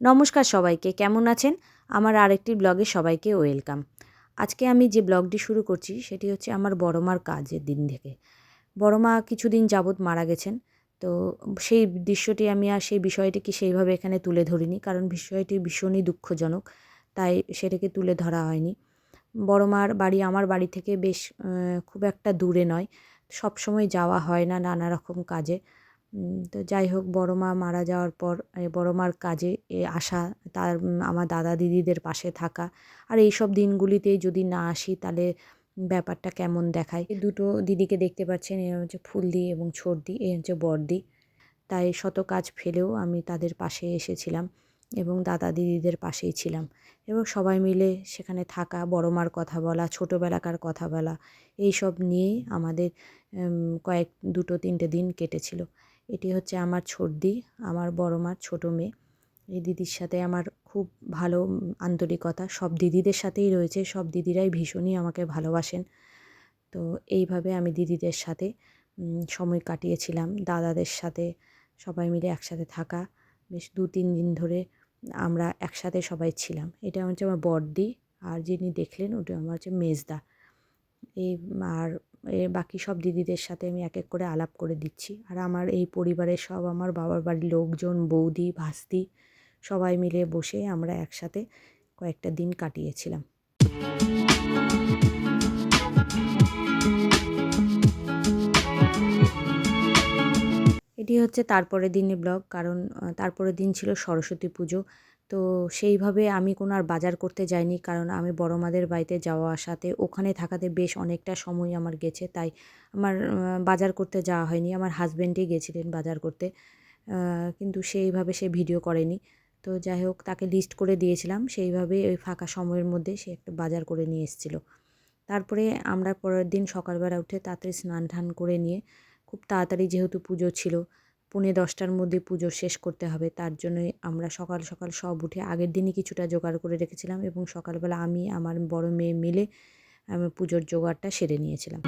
নমস্কার সবাইকে, কেমন আছেন? আমার আরেকটি ব্লগে সবাইকে ওয়েলকাম। আজকে আমি যে ব্লগটি শুরু করছি, সেটি হচ্ছে আমার বড় মার কাজের দিন থেকে। বড় মা কিছুদিন যাবৎ মারা গেছেন, তো সেই দৃশ্যটি আমি আর সেই বিষয়টিকে সেইভাবে এখানে তুলে ধরিনি, কারণ বিষয়টি ভীষণই দুঃখজনক, তাই সেটাকে তুলে ধরা হয়নি। বড় মার বাড়ি আমার বাড়ি থেকে বেশ খুব একটা দূরে নয় সব সময় যাওয়া হয় না নানা রকম কাজে। তো যাই হোক, বড় মা মারা যাওয়ার পর বড় মার কাজে আসা, তার আমার দাদা দিদিদের পাশে থাকা। আর এই সব দিনগুলিতে যদি না আসি, তাহলে ব্যাপারটা কেমন দেখায়? দুটো দিদিকে দেখতে পাচ্ছেন এ হচ্ছে ফুলদি এবং ছোটদি, এ হচ্ছে বড়দি। তাই শত কাজ ফেলেও আমি তাদের পাশে এসেছিলাম এবং দাদা দিদিদের পাশেই ছিলাম। এবং সবাই মিলে সেখানে থাকা, বড় মার কথা বলা, ছোটোবেলাকার কথা বলা এই সব আমাদের কয়েক, দুটো, তিনটে দিন কেটেছিল। এটি হচ্ছে আমার ছোটদি আমার বড় মার ছোটো মেয়ে। এই দিদির সাথে আমার খুব ভালো আন্তরিকতা, সব দিদিদের সাথেই রয়েছে, সব দিদিরাই ভীষণই আমাকে ভালোবাসেন। তো এইভাবে আমি দিদিদের সাথে সময় কাটিয়েছিলাম, দাদাদের সাথে সবাই মিলে একসাথে থাকা। বেশ দু তিন দিন ধরে আমরা একসাথে সবাই ছিলাম। এটা হচ্ছে আমার বড়দি আর যিনি দেখলেন ওটা আমার হচ্ছে মেজদা। এই, আর বাকি সব দিদিদের সাথে আমি এক এক করে আলাপ করে দিচ্ছি। আর আমার এই পরিবারের সব আমার বাবার বাড়ির লোকজন, বৌদি, ভাস্তি সবাই মিলে বসে আমরা একসাথে কয়েকটা দিন কাটিয়েছিলাম। এটি হচ্ছে তারপরের দিনের ব্লগ, কারণ তারপরের দিন ছিল সরস্বতী পুজো। তো সেইভাবে আমি কোনো আর বাজার করতে যাইনি। কারণ আমি বড় মাদের বাড়িতে যাওয়া আসাতে ওখানে থাকাতে বেশ অনেকটা সময় আমার গেছে। তাই আমার বাজার করতে যাওয়া হয়নি। আমার হাজব্যান্ডই গেছিলেন বাজার করতে। কিন্তু সেইভাবে সে ভিডিও করেনি। তো যাই হোক, তাকে লিস্ট করে দিয়েছিলাম। সেইভাবে ওই ফাঁকা সময়ের মধ্যে সে একটা বাজার করে নিয়ে এসেছিল। তারপরে আমরা পরের দিন সকালবেলা উঠে তাড়াতাড়ি স্নান টান করে নিয়ে খুব তাড়াতাড়ি যেহেতু পুজো ছিল পৌনে দশটার মধ্যে পুজো শেষ করতে হবে। তার জন্যই আমরা সকাল সকাল সব উঠে আগের দিনই কিছুটা জোগাড় করে রেখেছিলাম এবং সকালবেলা আমি, আমার বড় মেয়ে মিলে, আমি পুজোর জোগাড়টা সেরে নিয়েছিলাম।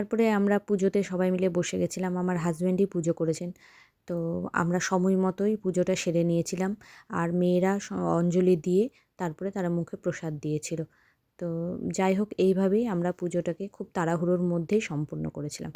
তারপরে আমরা পুজোতে সবাই মিলে বসে গেছিলাম, আমার হাজব্যান্ডই পুজো করেছেন। তো আমরা সময় মতোই পুজোটা সেরে নিয়েছিলাম আর মেয়েরা অঞ্জলি দিয়ে তারপরে তারা মুখে প্রসাদ দিয়েছিল। তো যাই হোক, এইভাবেই আমরা পুজোটাকে খুব তাড়াহুড়োর মধ্যেই সম্পূর্ণ করেছিলাম।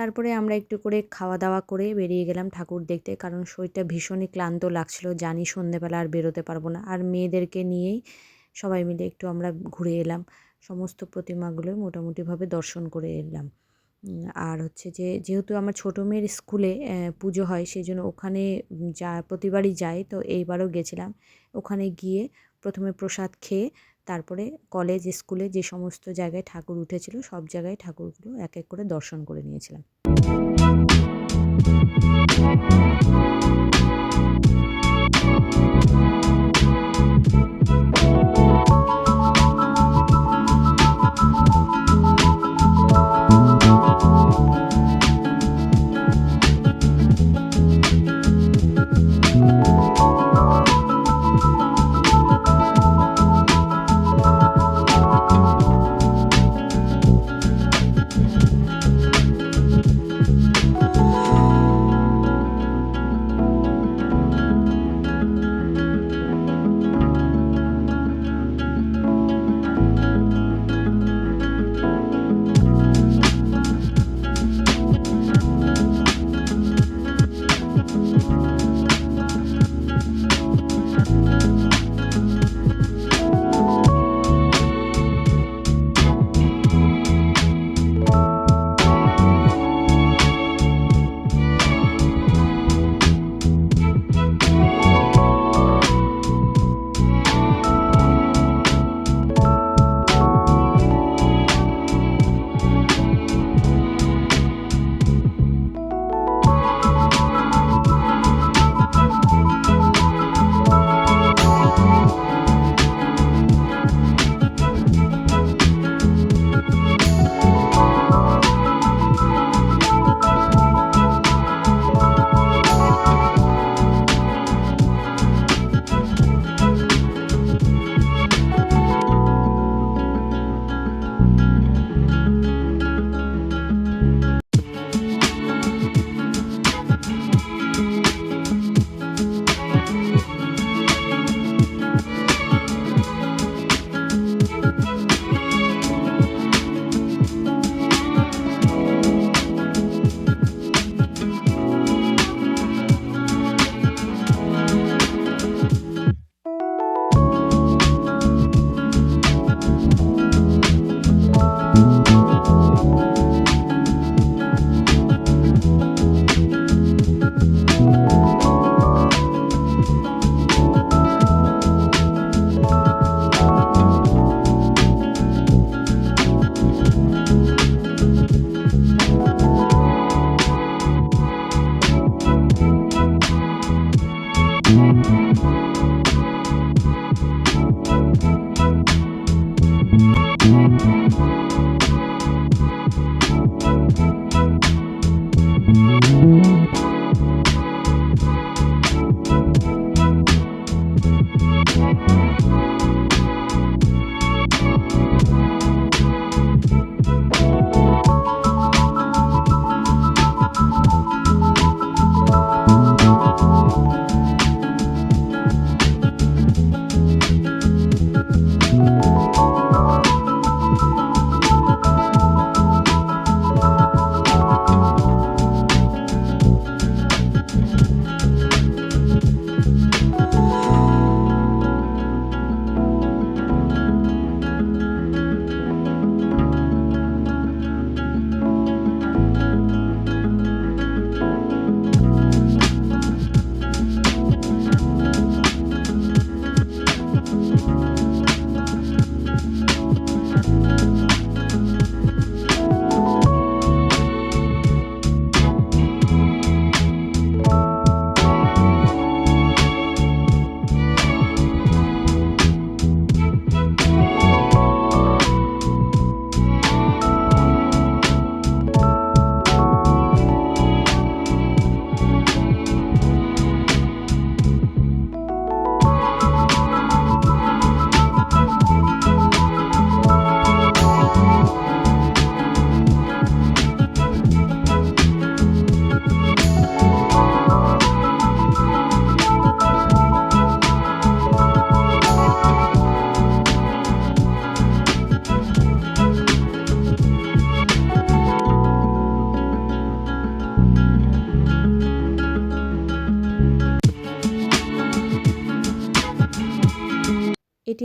তারপরে আমরা একটু করে খাওয়া দাওয়া করে বেরিয়ে গেলাম ঠাকুর দেখতে। কারণ শরীরটা ভীষণই ক্লান্ত লাগছিল, জানি সন্ধেবেলা আর বেরোতে পারব না। আর মেয়েদেরকে নিয়েই সবাই মিলে একটু আমরা ঘুরে এলাম। সমস্ত প্রতিমাগুলো মোটামুটিভাবে দর্শন করে এলাম। আর হচ্ছে যে, যেহেতু আমার ছোটো মেয়ের স্কুলে পুজো হয় সেই জন্য ওখানে যা প্রতিবারই যাই, তো এইবারও গেছিলাম। ওখানে গিয়ে প্রথমে প্রসাদ খেয়ে, তারপরে কলেজ, স্কুলে যে সমস্ত জায়গায় ঠাকুর উঠেছিল, সব জায়গায় ঠাকুরগুলো এক এক করে দর্শন করে নিয়েছিলাম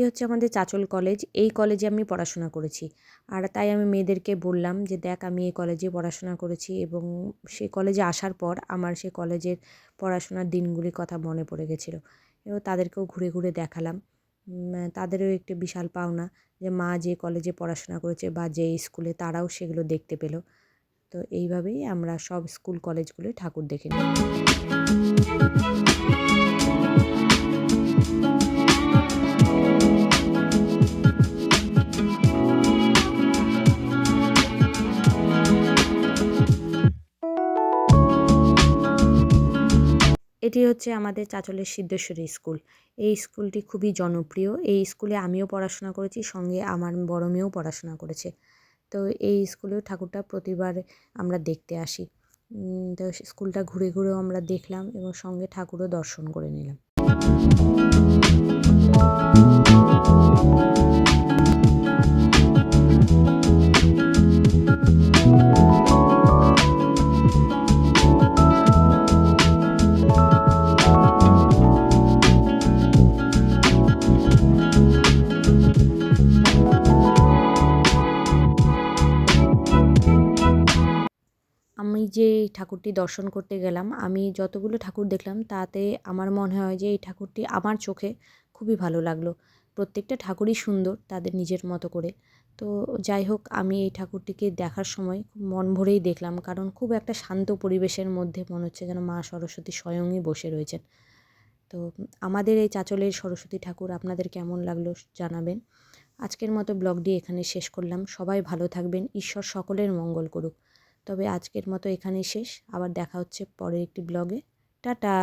হচ্ছে আমাদের চাচল কলেজ এই কলেজে আমি পড়াশোনা করেছি। আর তাই আমি মেয়েদেরকে বললাম যে, দেখ, আমি এই কলেজে পড়াশোনা করেছি এবং সেই কলেজে আসার পর আমার সেই কলেজের পড়াশোনার দিনগুলির কথা মনে পড়ে গেছিল। এবং তাদেরকেও ঘুরে ঘুরে দেখালাম। তাদেরও একটি বিশাল পাওনা যে, মা যে কলেজে পড়াশোনা করেছে বা যে স্কুলে তারাও সেগুলো দেখতে পেল। তো এইভাবেই আমরা সব স্কুল কলেজগুলোয় ঠাকুর দেখে নিই এটি হচ্ছে আমাদের চাচলের সিদ্ধেশ্বরী স্কুল। এই স্কুলটি খুবই জনপ্রিয়। এই স্কুলে আমিও পড়াশোনা করেছি, সঙ্গে আমার বড় মেয়েও পড়াশোনা করেছে। তো এই স্কুলেও ঠাকুরটা প্রতিবার আমরা দেখতে আসি। তো স্কুলটা ঘুরে ঘুরেও আমরা দেখলাম এবং সঙ্গে ঠাকুরও দর্শন করে নিলাম। যে ঠাকুরটি দর্শন করতে গেলাম, আমি যতগুলো ঠাকুর দেখলাম তাতে আমার মনে হয় যে এই ঠাকুরটি আমার চোখে খুবই ভালো লাগল। প্রত্যেকটা ঠাকুরই সুন্দর তাদের নিজের মতো করে। তো যাই হোক, আমি এই ঠাকুরটিকে দেখার সময় খুব মন ভরেই দেখলাম কারণ খুব একটা শান্ত পরিবেশের মধ্যে মনে হচ্ছে যেন মা সরস্বতী স্বয়ংই বসে রয়েছেন। তো আমাদের এই চাচলের সরস্বতী ঠাকুর আপনাদের কেমন লাগল জানাবেন। আজকের মতো ব্লগটি এখানে শেষ করলাম। সবাই ভালো থাকবেন। ঈশ্বর সকলের মঙ্গল করুক। তবে আজকের মতো এখানেই শেষ। আবার দেখা হচ্ছে পরের একটি ব্লগে। টাটা!